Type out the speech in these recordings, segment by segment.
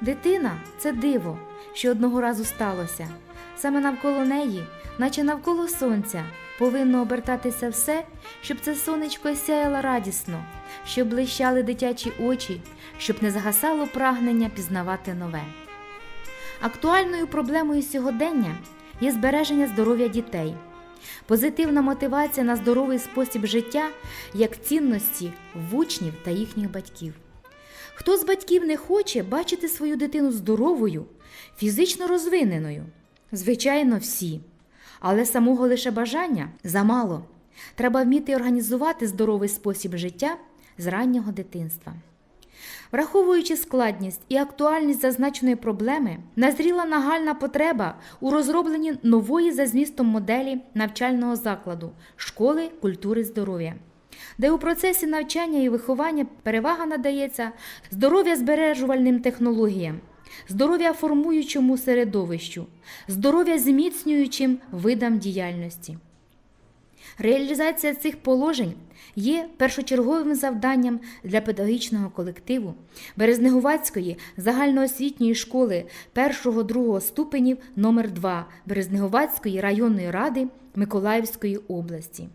Дитина це диво, що одного разу сталося. Саме навколо неї, наче навколо сонця, повинно обертатися все, щоб це сонечко сяяло радісно, щоб блищали дитячі очі, щоб не загасало прагнення пізнавати нове. Актуальною проблемою сьогодення є збереження здоров'я дітей. Позитивна мотивація на здоровий спосіб життя як цінності в учнів та їхніх батьків. Хто з батьків не хоче бачити свою дитину здоровою, фізично розвиненою? Звичайно, всі. Але самого лише бажання замало. Треба вміти організувати здоровий спосіб життя з раннього дитинства. Враховуючи складність і актуальність зазначеної проблеми, назріла нагальна потреба у розробленні нової за змістом моделі навчального закладу школи культури здоров'я, де у процесі навчання і виховання перевага надається здоров'я збережувальним технологіям, здоров'я формуючому середовищу, здоров'я зміцнюючим видам діяльності. Реалізація цих положень є першочерговим завданням для педагогічного колективу Березнегувацької загальноосвітньої школи 1-2 ступенів номер 2 Березнегувацької районної ради Миколаївської області.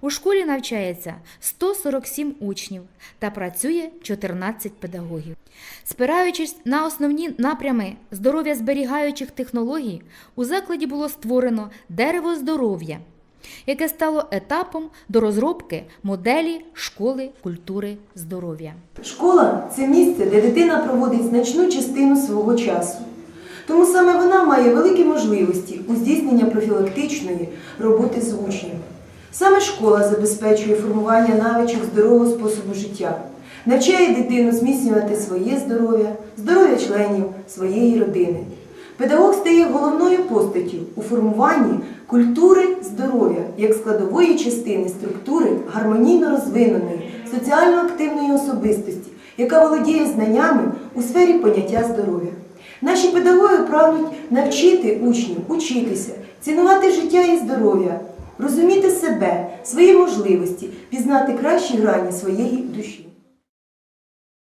У школі навчається 147 учнів та працює 14 педагогів. Спираючись на основні напрями здоров'я зберігаючих технологій, у закладі було створено дерево здоров'я яке стало етапом до розробки моделі школи культури здоров'я. Школа це місце, де дитина проводить значну частину свого часу. Тому саме вона має великі можливості у здійсненні профілактичної роботи з учнями. Саме школа забезпечує формування навичок здорового способу життя, навчає дитину зміцнювати своє здоров'я, здоров'я членів своєї родини. Педагог стає головною постаттю у формуванні культури здоров'я як складової частини структури гармонійно розвиненої, соціально активної особистості, яка володіє знаннями у сфері поняття здоров'я. Наші педагоги прагнуть навчити учнів учитися, цінувати життя і здоров'я, розуміти себе, свої можливості, пізнати кращі грані своєї душі.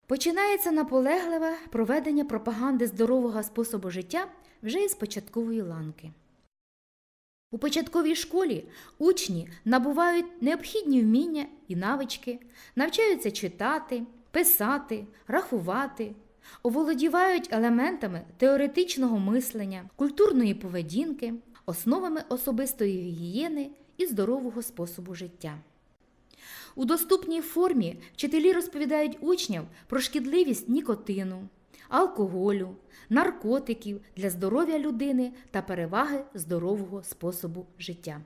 Починається наполегливе проведення пропаганди здорового способу життя вже із початкової ланки. У початковій школі учні набувають необхідні вміння і навички, навчаються читати, писати, рахувати, оволодівають елементами теоретичного мислення, культурної поведінки, основами особистої гігієни і здорового способу життя. У доступній формі вчителі розповідають учням про шкідливість нікотину, алкоголю, наркотиків для здоров'я людини та переваги здорового способу життя.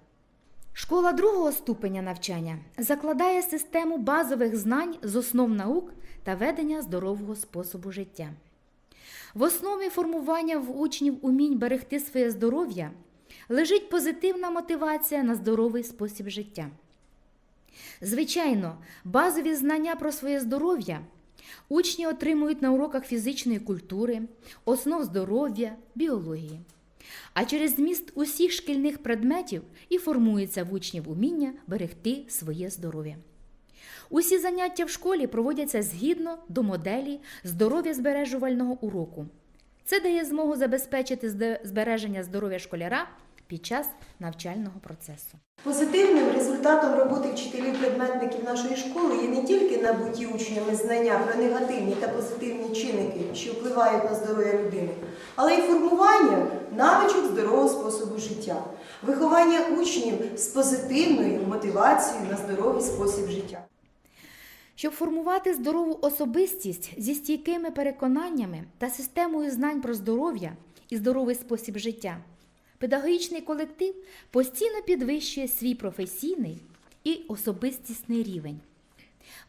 Школа другого ступеня навчання закладає систему базових знань з основ наук та ведення здорового способу життя. В основі формування в учнів умінь берегти своє здоров'я лежить позитивна мотивація на здоровий спосіб життя. Звичайно, базові знання про своє здоров'я учні отримують на уроках фізичної культури, основ здоров'я, біології. А через зміст усіх шкільних предметів і формується в учнів уміння берегти своє здоров'я. Усі заняття в школі проводяться згідно до моделі здоров'я збережувального уроку. Це дає змогу забезпечити збереження здоров'я школяра під час навчального процесу. Позитивним результатом роботи вчителів-предметників нашої школи є не тільки набуті учнями знання про негативні та позитивні чинники, що впливають на здоров'я людини, але й формування навичок здорового способу життя, виховання учнів з позитивною мотивацією на здоровий спосіб життя. Щоб формувати здорову особистість зі стійкими переконаннями та системою знань про здоров'я і здоровий спосіб життя, педагогічний колектив постійно підвищує свій професійний і особистісний рівень,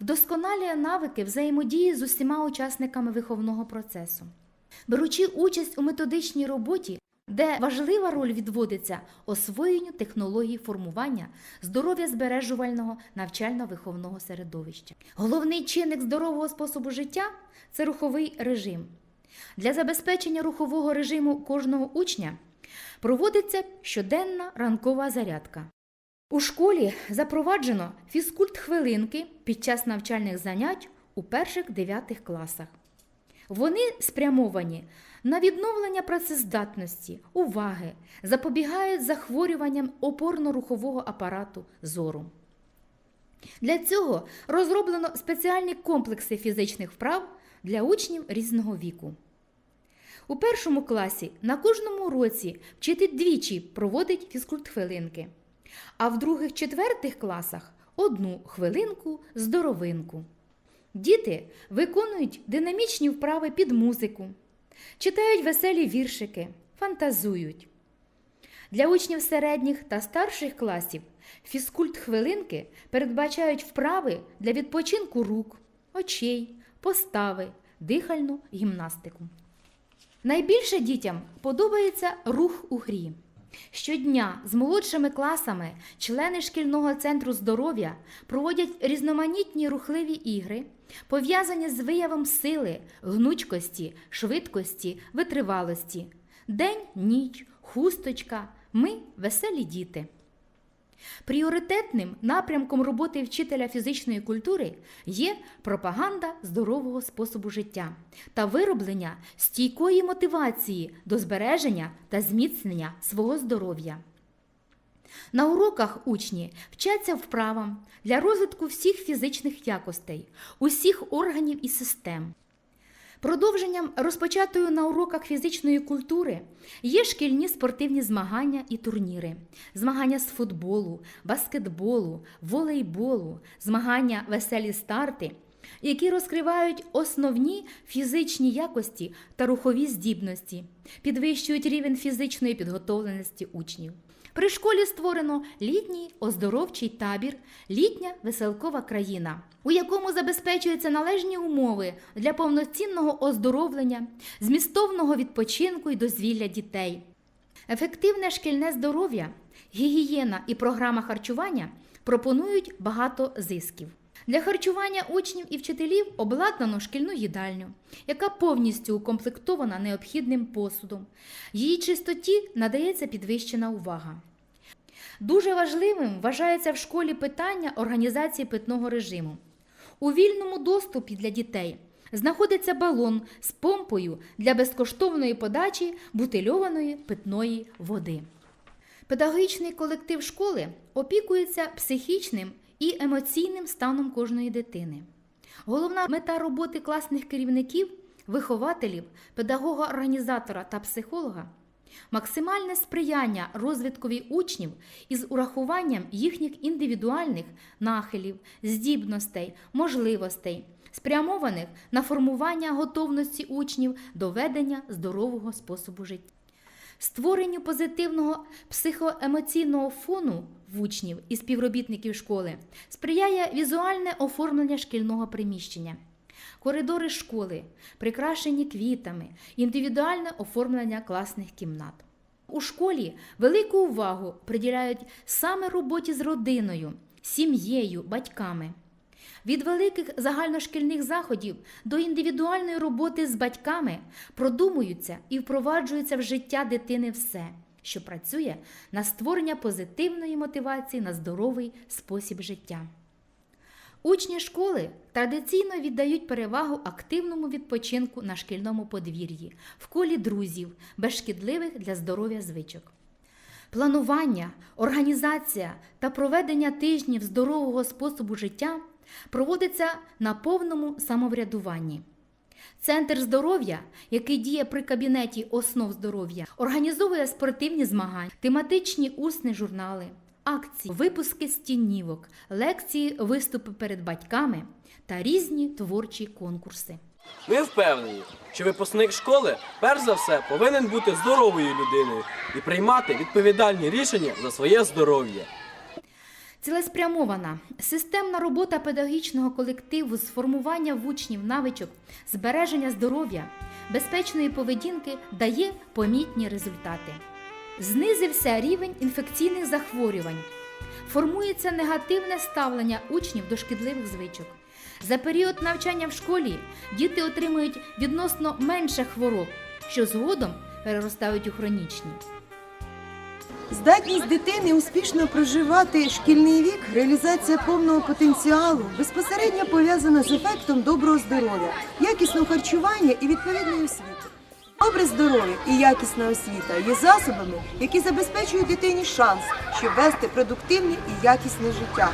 вдосконалює навики взаємодії з усіма учасниками виховного процесу. Беручи участь у методичній роботі, де важлива роль відводиться освоєнню технологій формування здоров'я збережувального навчально-виховного середовища. Головний чинник здорового способу життя це руховий режим. Для забезпечення рухового режиму кожного учня проводиться щоденна ранкова зарядка. У школі запроваджено фізкульт хвилинки під час навчальних занять у перших дев'ятих класах. Вони спрямовані на відновлення працездатності, уваги, запобігають захворюванням опорно-рухового апарату зору. Для цього розроблено спеціальні комплекси фізичних вправ для учнів різного віку. У першому класі на кожному уроці вчитель двічі проводить фізкульт-хвилинки, а в других-четвертих класах одну хвилинку здоровинку. Діти виконують динамічні вправи під музику, читають веселі віршики, фантазують. Для учнів середніх та старших класів фізкульт-хвилинки передбачають вправи для відпочинку рук, очей, постави, дихальну гімнастику. Найбільше дітям подобається рух у грі. Щодня з молодшими класами члени шкільного центру здоров'я проводять різноманітні рухливі ігри, пов'язані з виявом сили, гнучкості, швидкості, витривалості. День, ніч, хусточка. Ми веселі діти. Пріоритетним напрямком роботи вчителя фізичної культури є пропаганда здорового способу життя та вироблення стійкої мотивації до збереження та зміцнення свого здоров'я. На уроках учні вчаться вправам для розвитку всіх фізичних якостей, усіх органів і систем. Продовженням розпочатої на уроках фізичної культури є шкільні спортивні змагання і турніри, змагання з футболу, баскетболу, волейболу, змагання веселі старти, які розкривають основні фізичні якості та рухові здібності, підвищують рівень фізичної підготовленості учнів. При школі створено літній оздоровчий табір Літня веселкова країна, у якому забезпечуються належні умови для повноцінного оздоровлення, змістовного відпочинку і дозвілля дітей. Ефективне шкільне здоров'я, гігієна і програма харчування пропонують багато зисків. Для харчування учнів і вчителів обладнано шкільну їдальню, яка повністю укомплектована необхідним посудом. Її чистоті надається підвищена увага. Дуже важливим вважається в школі питання організації питного режиму. У вільному доступі для дітей знаходиться балон з помпою для безкоштовної подачі бутильованої питної води. Педагогічний колектив школи опікується психічним і емоційним станом кожної дитини. Головна мета роботи класних керівників, вихователів, педагога-організатора та психолога максимальне сприяння розвиткові учнів із урахуванням їхніх індивідуальних нахилів, здібностей, можливостей, спрямованих на формування готовності учнів до ведення здорового способу життя. Створенню позитивного психоемоційного фону в учнів і співробітників школи сприяє візуальне оформлення шкільного приміщення. Коридори школи прикрашені квітами, індивідуальне оформлення класних кімнат. У школі велику увагу приділяють саме роботі з родиною, сім'єю, батьками. Від великих загальношкільних заходів до індивідуальної роботи з батьками продумуються і впроваджується в життя дитини все, що працює на створення позитивної мотивації на здоровий спосіб життя. Учні школи традиційно віддають перевагу активному відпочинку на шкільному подвір'ї, в колі друзів, без шкідливих для здоров'я звичок. Планування, організація та проведення тижнів здорового способу життя проводиться на повному самоврядуванні. Центр здоров'я, який діє при кабінеті основ здоров'я, організовує спортивні змагання, тематичні усні журнали, акції, випуски стіннівок, лекції, виступи перед батьками та різні творчі конкурси. Ми впевнені, що випускник школи перш за все повинен бути здоровою людиною і приймати відповідальні рішення за своє здоров'я. Цілеспрямована системна робота педагогічного колективу з формування в учнів навичок, збереження здоров'я, безпечної поведінки дає помітні результати. Знизився рівень інфекційних захворювань, формується негативне ставлення учнів до шкідливих звичок. За період навчання в школі діти отримують відносно менше хвороб, що згодом переростають у хронічні. Здатність дитини успішно проживати шкільний вік, реалізація повного потенціалу безпосередньо пов'язана з ефектом доброго здоров'я, якісного харчування і відповідної освіти. Добре здоров'я і якісна освіта є засобами, які забезпечують дитині шанс, щоб вести продуктивне і якісне життя.